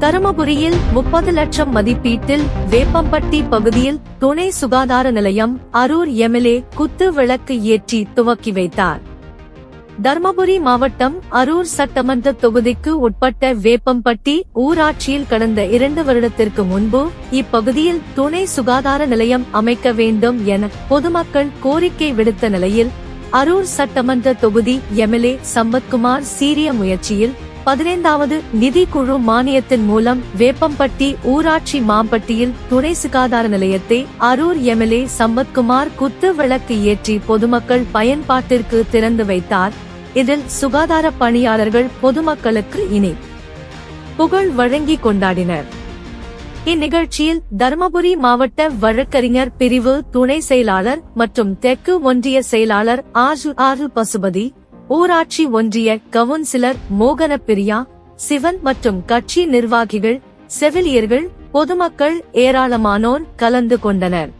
தருமபுரியில் முப்பது லட்சம் மதிப்பீட்டில் வேப்பம்பட்டி பகுதியில் துணை சுகாதார நிலையம் அரூர் எம்எல்ஏ குத்து விளக்கு ஏற்றி துவக்கி வைத்தார். தர்மபுரி மாவட்டம் அரூர் சட்டமன்ற தொகுதிக்கு உட்பட்ட வேப்பம்பட்டி ஊராட்சியில் கடந்த இரண்டு வருடத்திற்கு முன்பு இப்பகுதியில் துணை சுகாதார நிலையம் அமைக்க வேண்டும் என பொதுமக்கள் கோரிக்கை விடுத்த நிலையில் அரூர் சட்டமன்ற தொகுதி எம்எல்ஏ சம்பத்குமார் சீரிய முயற்சியில் பதினைந்தாவது நிதிக்குழு மானியத்தின் மூலம் வேப்பம்பட்டி ஊராட்சி மாம்பட்டியில் துணை சுகாதார நிலையத்தை அரூர் எம்எல்ஏ சம்பத்குமார் குத்து விளக்கு ஏற்றி பொதுமக்கள் பயன்பாட்டிற்கு திறந்து வைத்தார். இதில் சுகாதார பணியாளர்கள் பொதுமக்களுக்கு இனி புகழ் வழங்கி கொண்டாடினர். இந்நிகழ்ச்சியில் தருமபுரி மாவட்ட வழக்கறிஞர் பிரிவு துணை செயலாளர் மற்றும் தெற்கு ஒன்றிய செயலாளர் ஆஜு ஆறு பசுபதி ஊராட்சி ஒன்றிய கவுன்சிலர் மோகன பிரியா சிவன் மற்றும் கட்சி நிர்வாகிகள் செவிலியர்கள் பொதுமக்கள் ஏராளமானோர் கலந்து கொண்டனர்.